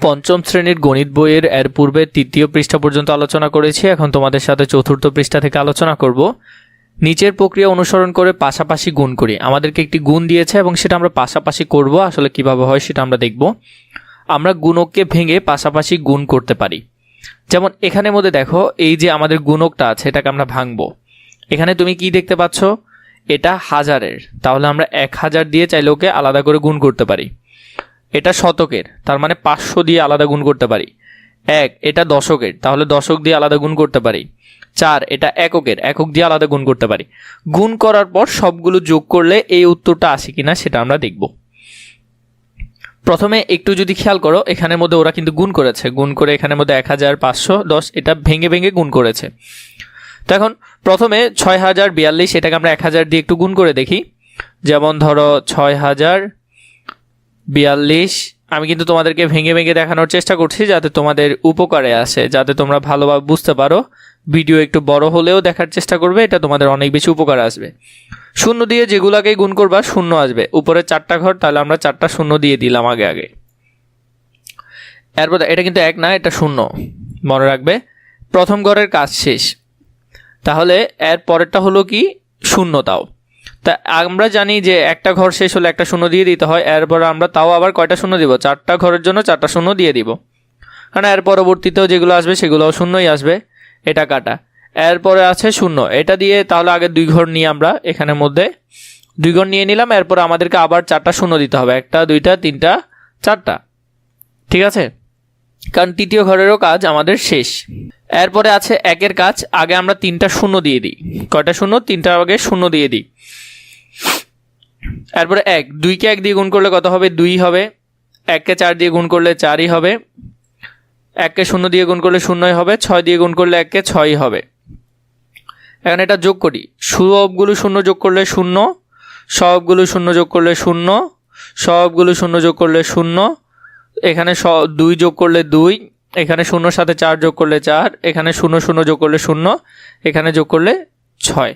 পঞ্চম শ্রেণির গণিত বইয়ের এর পূর্বে তৃতীয় পৃষ্ঠা পর্যন্ত আলোচনা করেছি। এখন তোমাদের সাথে চতুর্থ পৃষ্ঠা থেকে আলোচনা করব। নিচের প্রক্রিয়া অনুসরণ করে পাশাপাশি গুণ করি। আমাদেরকে একটি গুণ দিয়েছে এবং সেটা আমরা পাশাপাশি করব। আসলে কীভাবে হয় সেটা আমরা দেখব। আমরা গুণককে ভেঙে পাশাপাশি গুণ করতে পারি। যেমন এখানের মধ্যে দেখো, এই যে আমাদের গুণকটা আছে, এটাকে আমরা ভাঙবো। এখানে তুমি কি দেখতে পাচ্ছ? এটা হাজারের। তাহলে আমরা এক হাজার দিয়ে চাইলে ওকে আলাদা করে গুণ করতে পারি। এটা শতকের, তার মানে পাঁচশো দিয়ে আলাদা গুণ করতে পারি। এক, এটা দশকের, তাহলে দশক দিয়ে আলাদা গুণ করতে পারি। চার, এটা এককের, একক দিয়ে আলাদা গুণ করতে পারি। গুণ করার পর সবগুলো যোগ করলে এই উত্তরটা আসে কিনা সেটা আমরা দেখব। প্রথমে একটু যদি খেয়াল করো, এখানের মধ্যে ওরা কিন্তু গুণ করেছে। গুণ করে এখানের মধ্যে এক হাজার পাঁচশো দশ, এটা ভেঙে ভেঙে গুণ করেছে। তো এখন প্রথমে ছয় হাজার বিয়াল্লিশ, এটাকে আমরা এক হাজার দিয়ে একটু গুণ করে দেখি। যেমন ধরো ছয় হাজার বিয়াল্লিশ। আমি কিন্তু তোমাদেরকে ভেঙে ভেঙে দেখানোর চেষ্টা করছি, যাতে তোমাদের উপকারে আসে, যাতে তোমরা ভালোভাবে বুঝতে পারো। ভিডিও একটু বড় হলেও দেখার চেষ্টা করবে, এটা তোমাদের অনেক বেশি উপকার আসবে। শূন্য দিয়ে যেগুলাকেই গুণ করবা, শূন্য আসবে। উপরে চারটা ঘর, তাহলে আমরা চারটা শূন্য দিয়ে দিলাম আগে আগে। এরপর এটা কিন্তু এক না, এটা শূন্য। মনে রাখবে, প্রথম ঘরের কাজ শেষ। তাহলে এর পরেরটা হলো কি? শূন্যতাও। তা আমরা জানি যে একটা ঘর শেষ হলে একটা শূন্য দিয়ে দিতে হয়, এরপর আমরা তাও আবার কয়টা শূন্য দিব? চারটা ঘরের জন্য চারটা শূন্য দিয়ে দিব। কারণ এর পরবর্তীতেও যেগুলো আসবে সেগুলোও শূন্যই আসবে, এটা কাটা। এরপরে আছে শূন্য। এটা দিয়ে তাহলে আগে দুই ঘর নিয়ে আমরা এখানের মধ্যে দুই ঘর নিয়ে নিলাম, এরপর আমাদেরকে আবার চারটা শূন্য দিতে হবে। একটা, দুইটা, তিনটা, চারটা। ঠিক আছে? কারণ তৃতীয় ঘরেরও কাজ আমাদের শেষ। এরপরে আছে একের কাজ, আগে আমরা তিনটা শূন্য দিয়ে দিই। কয়টা শূন্য? তিনটা আগে শূন্য দিয়ে দিই। এরপরে এক, দুইকে এক দিয়ে গুণ করলে কত হবে? দুই হবে। এককে চার দিয়ে গুণ করলে চারই হবে। এককে শূন্য দিয়ে গুণ করলে শূন্যই হবে। ছয় দিয়ে গুণ করলে এককে ছয়ই হবে। এখন এটা যোগ করি। সবগুলো শূন্য যোগ করলে শূন্য সবগুলো শূন্য যোগ করলে শূন্য সবগুলো শূন্য যোগ করলে শূন্য। এখানে স, দুই যোগ করলে দুই, এখানে শূন্যর সাথে চার যোগ করলে চার, এখানে শূন্য শূন্য যোগ করলে শূন্য, এখানে যোগ করলে ছয়।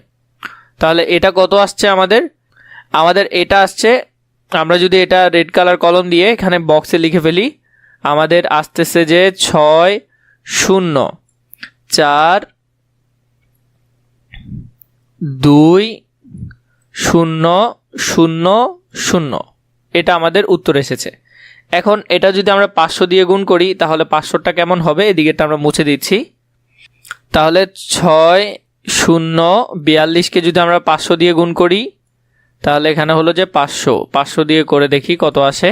তাহলে এটা কত আসছে আমাদের? আমাদের এটা আসছে, আমরা যদি এটা রেড কালার কলম দিয়ে এখানে বক্সে লিখে ফেলি, আমাদের আসতেছে যে ছয় শূন্য, চার দুই শূন্য শূন্য শূন্য, এটা আমাদের উত্তর এসেছে। এখন এটা যদি আমরা পাঁচশো দিয়ে গুণ করি, তাহলে পাঁচশোটা কেমন হবে? এদিকেটা আমরা মুছে দিচ্ছি। তাহলে ছয় শূন্য বিয়াল্লিশকে যদি আমরা পাঁচশো দিয়ে গুণ করি তাহলে এখানে হলো যে পাঁচশো। পাঁচশো দিয়ে করে দেখি কত আসে।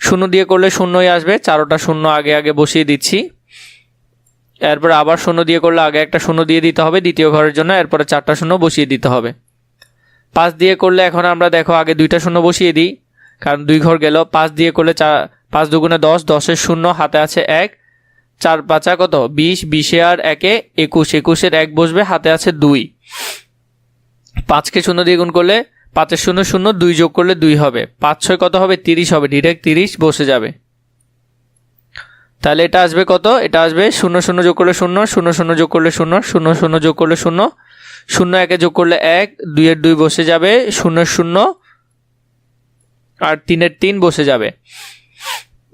শূন্য দিয়ে করলে শূন্যই আসবে। চারোটা শূন্য আগে আগে বসিয়ে দিচ্ছি। এরপর আবার শূন্য দিয়ে করলে আগে একটা শূন্য দিয়ে দিতে হবে দ্বিতীয় ঘরের জন্য। এরপরে চারটা শূন্য বসিয়ে দিতে হবে। পাঁচ দিয়ে করলে এখন আমরা দেখো আগে দুইটা শূন্য বসিয়ে দিই। কারণ দুই ঘর গেল। পাঁচ দিয়ে করলে চার পাঁচ দুগুণে দশ, দশের শূন্য, হাতে আছে এক। চার পাঁচা কত? বিশ, বিশে আর একে একুশ। একুশের এক বসবে, হাতে আছে দুই। পাঁচকে শূন্য দিয়ে গুণ করলে পাঁচের শূন্য শূন্য দুই যোগ করলে দুই হবে। পাঁচ ছয় কত হবে? তিরিশ হবে। ডিরেক্ট তিরিশ বসে যাবে। তাহলে এটা আসবে কত? এটা আসবে শূন্য শূন্য যোগ করলে শূন্য শূন্য শূন্য যোগ করলে শূন্য শূন্য শূন্য যোগ করলে শূন্য শূন্য একে যোগ করলে এক, দুইয়ের দুই বসে যাবে, শূন্য শূন্য, আর তিনের তিন বসে যাবে।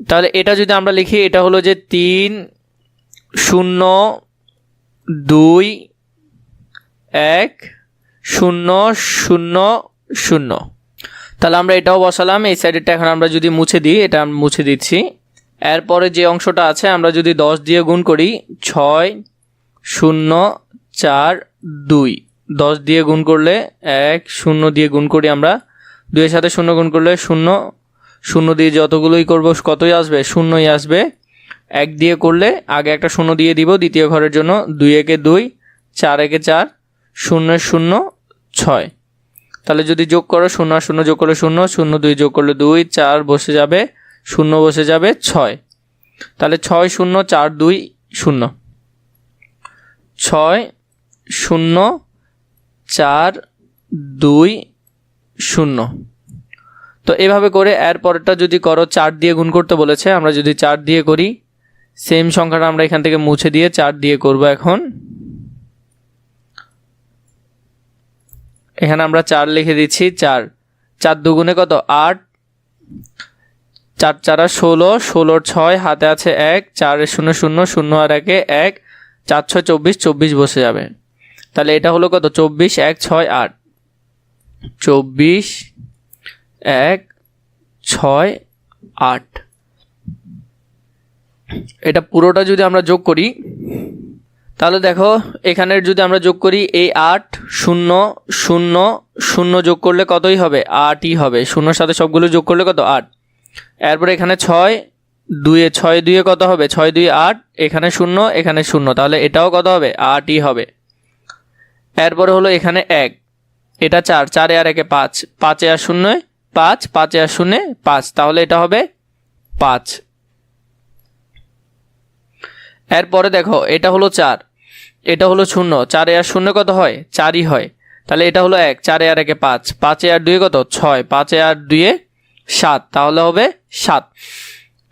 তাহলে এটা যদি আমরা লিখি, এটা হলো যে তিন, শূন্য, দুই, এক, শূন্য শূন্য শূন্য। তাহলে আমরা এটাও বসালাম, এই সাইডেরটা এখন আমরা যদি মুছে দিই, এটা মুছে দিচ্ছি। এরপরে যে অংশটা আছে, আমরা যদি দশ দিয়ে গুণ করি, ছয়, শূন্য, চার, দুই। দশ দিয়ে গুণ করলে এক, শূন্য দিয়ে গুণ করি আমরা। দুইয়ের সাথে শূন্য গুণ করলে শূন্য। শূন্য দিয়ে যতগুলোই করব, কতই আসবে? শূন্যই আসবে। এক দিয়ে করলে আগে একটা শূন্য দিয়ে দিব দ্বিতীয় ঘরের জন্য। দুই একে দুই, চার একে চার শূন্য শূন্য, ছয়। তাহলে যদি যোগ করো শূন্য আর শূন্য যোগ করলে শূন্য শূন্য দুই যোগ করলে দুই, চার বসে যাবে, শূন্য বসে যাবে ছয়। তাহলে ছয়, শূন্য, চার, দুই, শূন্য। ছয়, শূন্য, চার, দুই, শূন্য। তো এভাবে করে এর পরেরটা যদি করো, চার দিয়ে গুণ করতে বলেছে, আমরা যদি চার দিয়ে করি সেম সংখ্যাটা আমরা এখান থেকে মুছে দিয়ে চার দিয়ে করব এখন। এখানে আমরা চার লিখে দিচ্ছি, চার। চার দুগুণে কত? আট। চার চারা ষোলো, ষোলোর ছয়, হাতে আছে এক চারের শূন্য শূন্য শূন্য আর একে এক, চার ছয়, চব্বিশ চব্বিশ বসে যাবে। তাহলে এটা হলো কত? চব্বিশ, এক, ছয়, আট। চব্বিশ, এক, ছয়, আট। এটা পুরোটা যদি আমরা যোগ করি তাহলে দেখো, এখানের যদি আমরা যোগ করি, এই আট, শূন্য শূন্য শূন্য যোগ করলে কতই হবে? আটই হবে। শূন্যর সাথে সবগুলো যোগ করলে কত? আট। এরপরে এখানে ছয়, দুয়ে ছয় দুয়ে কত হবে? ছয় দুই আট, এখানে শূন্য এখানে শূন্য। তাহলে এটাও কত হবে? আটই হবে। এরপরে হলো এখানে এক। এটা চার। চারে আর একে পাঁচ। পাঁচে আর শূন্য পাঁচ, পাঁচে আর শূন্য পাঁচ। তাহলে এটা হবে পাঁচ। এরপরে দেখো, এটা হলো চার। এটা হলো শূন্য। চারে আর শূন্য কত হয়? চারই হয়। তাহলে এটা হলো এক, চারে আর একে পাঁচ। পাঁচে আর দুয়ে কত? ছয়। পাঁচে আর দুয়ে সাত। তাহলে হবে সাত।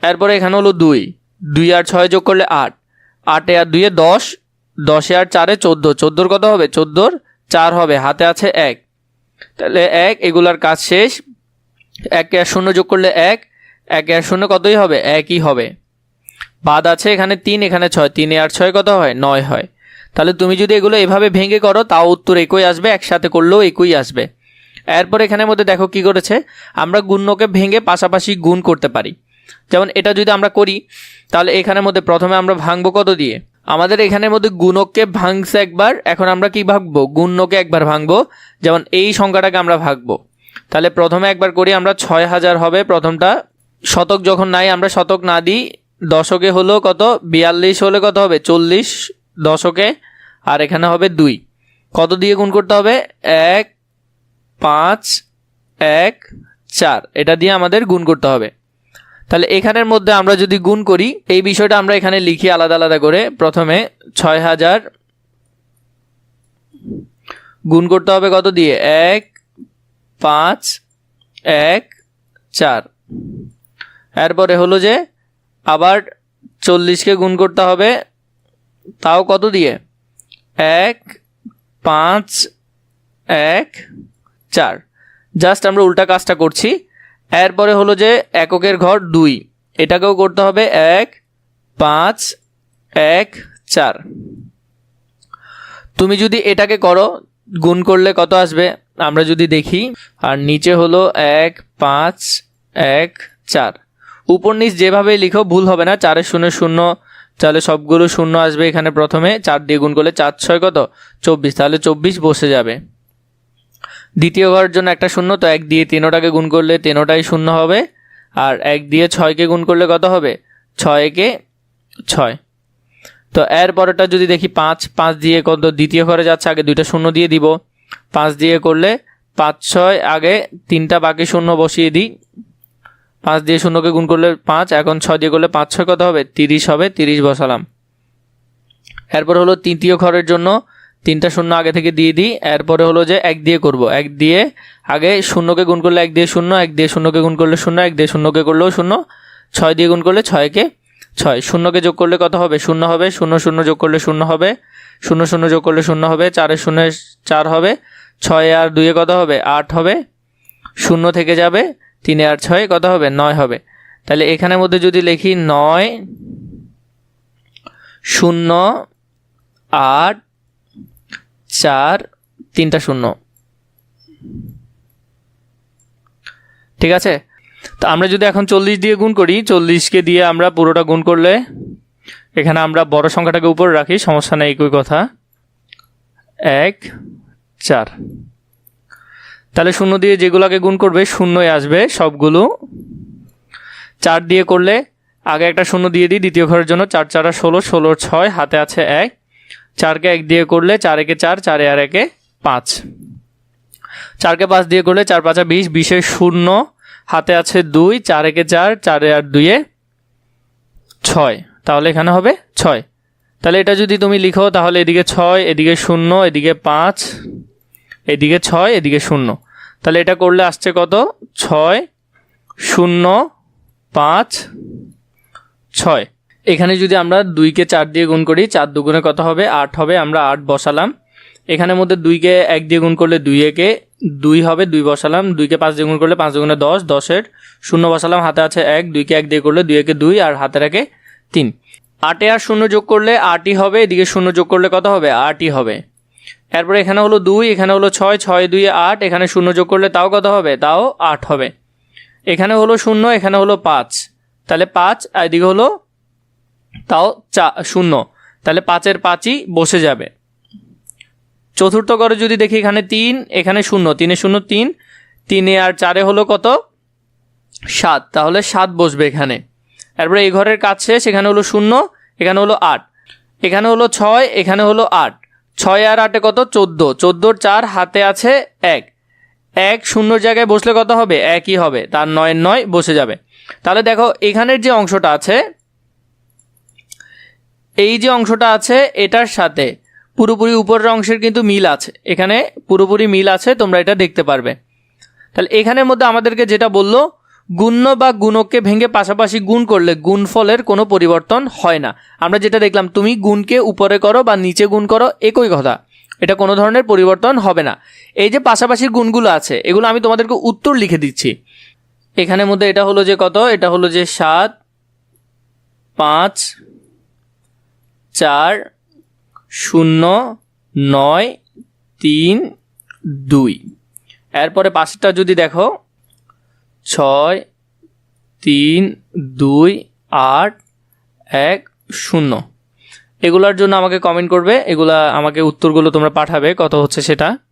এরপরে এখানে হলো দুই। দুই আর ছয় যোগ করলে আট। আটে আর দুইয়ে দশ। দশে আর চারে চোদ্দ। চোদ্দোর কত হবে? চোদ্দোর চার হবে। হাতে আছে এক। তাহলে এক, এগুলার কাজ শেষ। একে আর শূন্য যোগ করলে এক। একে আর শূন্য কতই হবে? একই হবে। বাদ আছে এখানে তিন, এখানে ছয়। তিনে আর ছয় কত হয়? নয় হয়। তাহলে তুমি যদি এগুলো এভাবে ভেঙে করো, তাও উত্তর একই আসবে, একসাথে করলেও একই আসবে। এরপর এখানের মধ্যে দেখো কি করেছে? আমরা গুণ্যকে ভেঙে পাশাপাশি গুণ করতে পারি। যেমন এটা যদি আমরা করি, তাহলে এখানের মধ্যে প্রথমে আমরা ভাঙবো কত দিয়ে? আমাদের এখানের মধ্যে গুণককে ভাঙছে একবার, এখন আমরা কি ভাঙবো? গুণ্যকে একবার ভাঙবো। যেমন এই সংখ্যাটাকে আমরা ভাঙবো তাহলে প্রথমে একবার করি আমরা ছয় হাজার হবে, প্রথমটা শতক যখন নাই, আমরা শতক না দিই, দশকে হলো কত? বিয়াল্লিশ হলে কত হবে? চল্লিশ দশকে আর এখানে হবে দুই। কত দিয়ে গুণ করতে হবে? এক, পাঁচ, এক, চার। এটা দিয়ে আমাদের গুণ করতে হবে। তাহলে এখানের মধ্যে আমরা যদি গুণ করি, এই বিষয়টা আমরা এখানে লিখি আলাদা আলাদা করে। প্রথমে ছয় হাজার গুণ করতে হবে কত দিয়ে? এক, পাঁচ, এক, চার। এরপরে হলো যে আবার চল্লিশকে গুণ করতে হবে। তাও কত দিয়ে? এক, পাঁচ, এক, চার। জাস্ট আমরা উল্টা কাজটা করছি। এরপরে হলো যে এককের ঘর দুই। এটাকেও করতে হবে এক, পাঁচ, এক, চার। তুমি যদি এটাকে করো, গুণ করলে কত আসবে? আমরা যদি দেখি, আর নিচে হলো এক, পাঁচ, এক, চার। উপর নিচ যেভাবে লিখো, ভুল হবে না। চারের শূন্য শূন্য তাহলে সবগুলো শূন্য আসবে এখানে প্রথমে। চার দিয়ে গুণ করলে চার ছয় কত? চব্বিশ। তাহলে চব্বিশ বসে যাবে। দ্বিতীয় ঘরের জন্য একটা শূন্য, তো এক দিয়ে তিনোটাকে গুণ করলে তিনোটাই শূন্য হবে। আর এক দিয়ে ছয়কে গুণ করলে কত হবে? ছয়কে ছয়। তো এর পরেরটা যদি দেখি পাঁচ পাঁচ দিয়ে কত? দ্বিতীয় ঘরে যাচ্ছে, আগে দুইটা শূন্য দিয়ে দিব। পাঁচ দিয়ে করলে পাঁচ, ছয়, আগে তিনটা বাকি শূন্য বসিয়ে দিই। পাঁচ দিয়ে শূন্যকে গুণ করলে পাঁচ, এখন ছয় দিয়ে করলে পাঁচ, ছয় কত হবে? তিরিশ হবে, তিরিশ বসালাম। এরপর হলো তৃতীয় ঘরের জন্য তিনটা শূন্য আগে থেকে দিয়ে দিই। এরপরে হলো যে এক দিয়ে করব। এক দিয়ে আগে শূন্যকে গুণ করলে এক দিয়ে শূন্য, এক দিয়ে শূন্যকে গুণ করলে শূন্য, এক দিয়ে শূন্যকে করলেও শূন্য, ছয় দিয়ে গুণ করলে ছয়কে ছয়। শূন্যকে যোগ করলে কত হবে? শূন্য হবে। শূন্য শূন্য যোগ করলে শূন্য হবে। শূন্য শূন্য যোগ করলে শূন্য হবে। চারের শূন্য চার হবে। ছয় আর দুইয়ে কত হবে? আট হবে। শূন্য থেকে যাবে। তিনে আর ছয় কত হবে? নয় হবে। তাহলে এখানের মধ্যে যদি লিখি নয়, শূন্য, আট, চার, তিনটা শূন্য। ঠিক আছে? তো আমরা যদি এখন চল্লিশ দিয়ে গুণ করি, চল্লিশকে দিয়ে আমরা পুরোটা গুণ করলে এখানে আমরা বড় সংখ্যাটাকে উপরে রাখি, সমস্যা নেই, একই কথা। এক, চার। তাহলে শূন্য দিয়ে যেগুলোকে গুণ করবে, শূন্যই আসবে সবগুলো। চার দিয়ে করলে আগে একটা শূন্য দিয়ে দিই, দ্বিতীয় ঘরের জন্য চার, চারা ষোলো ষোলোর ছয়, হাতে আছে এক। চারকে এক দিয়ে করলে চার একে চার, চারে আর একে পাঁচ। চারকে পাঁচ দিয়ে করলে চার পাঁচা বিশ বিশের শূন্য, হাতে আছে দুই, চার একে চার, চারে আর দুইয়ে ছয়। তাহলে এখানে হবে ছয়। তাহলে এটা যদি তুমি লিখো, তাহলে এদিকে ছয়, এদিকে শূন্য, এদিকে পাঁচ, এদিকে ছয়, এদিকে শূন্য। তাহলে এটা করলে আসছে কত? ছয়, শূন্য, পাঁচ, ছয়। এখানে যদি আমরা দুইকে চার দিয়ে গুণ করি, চার দুগুণে কত হবে? আট হবে, আমরা আট বসালাম। এখানের মধ্যে দুইকে এক দিয়ে গুণ করলে দুই একে দুই হবে, দুই বসালাম। দুইকে পাঁচ দ্বিগুণ করলে পাঁচ দ্বিগুণে দশ, দশের শূন্য বসালাম, হাতে আছে এক, দুইকে এক দিয়ে করলে দুই একে দুই, আর হাতে রাখে তিন। আটে আর শূন্য যোগ করলে আটই হবে, এদিকে শূন্য যোগ করলে কত হবে? আটই হবে। এরপরে এখানে হলো দুই, এখানে হলো ছয় ছয়, দুই, আট, এখানে শূন্য যোগ করলে তাও কত হবে? তাও আট হবে। এখানে হলো শূন্য, এখানে হলো পাঁচ। তাহলে পাঁচ এদিকে হলো তাও চা, শূন্য। তাহলে পাঁচের পাঁচই বসে যাবে। চতুর্থ করে যদি দেখি এখানে তিন, এখানে শূন্য। তিনে শূন্য তিন, তিনে আর চারে হলো কত? সাত। তাহলে সাত বসবে এখানে। তারপরে এই ঘরের কাজ শেষ, এখানে হলো শূন্য, এখানে হলো আট। এখানে হলো ছয়, এখানে হলো আট। ছয় আর আটে কত? চোদ্দ। চোদ্দোর চার হাতে আছে এক। এক শূন্যর জায়গায় বসলে কত হবে? একই হবে। তার নয়ের নয় বসে যাবে। তাহলে দেখো, এখানের যে অংশটা আছে, এই যে অংশটা আছে, এটার সাথে পুরোপুরি উপরের অংশের কিন্তু মিল আছে। এখানে পুরোপুরি মিল আছে, তোমরা এটা দেখতে পারবে। তাহলে এখানের মধ্যে আমাদেরকে যেটা বলল গুণ্য বা গুণককে ভেঙে পাশাপাশি গুণ করলে গুণফলের কোনো পরিবর্তন হয় না। আমরা যেটা দেখলাম, তুমি গুণকে উপরে করো বা নিচে গুণ করো, একই কথা। এটা কোনো ধরনের পরিবর্তন হবে না। এই যে পাশাপাশির গুণগুলো আছে, এগুলো আমি তোমাদেরকে উত্তর লিখে দিচ্ছি। এখানের মধ্যে এটা হলো যে কত? এটা হলো যে সাত, পাঁচ, চার, শূন্য, নয়, তিন, দুই। এরপরে পাশেরটা যদি দেখো ছয়, তিন, দুই, আট, এক, শূন্য। এগুলার জন্য আমাকে কমেন্ট করবে, এগুলা আমাকে উত্তরগুলো তোমরা পাঠাবে, কত হচ্ছে সেটা।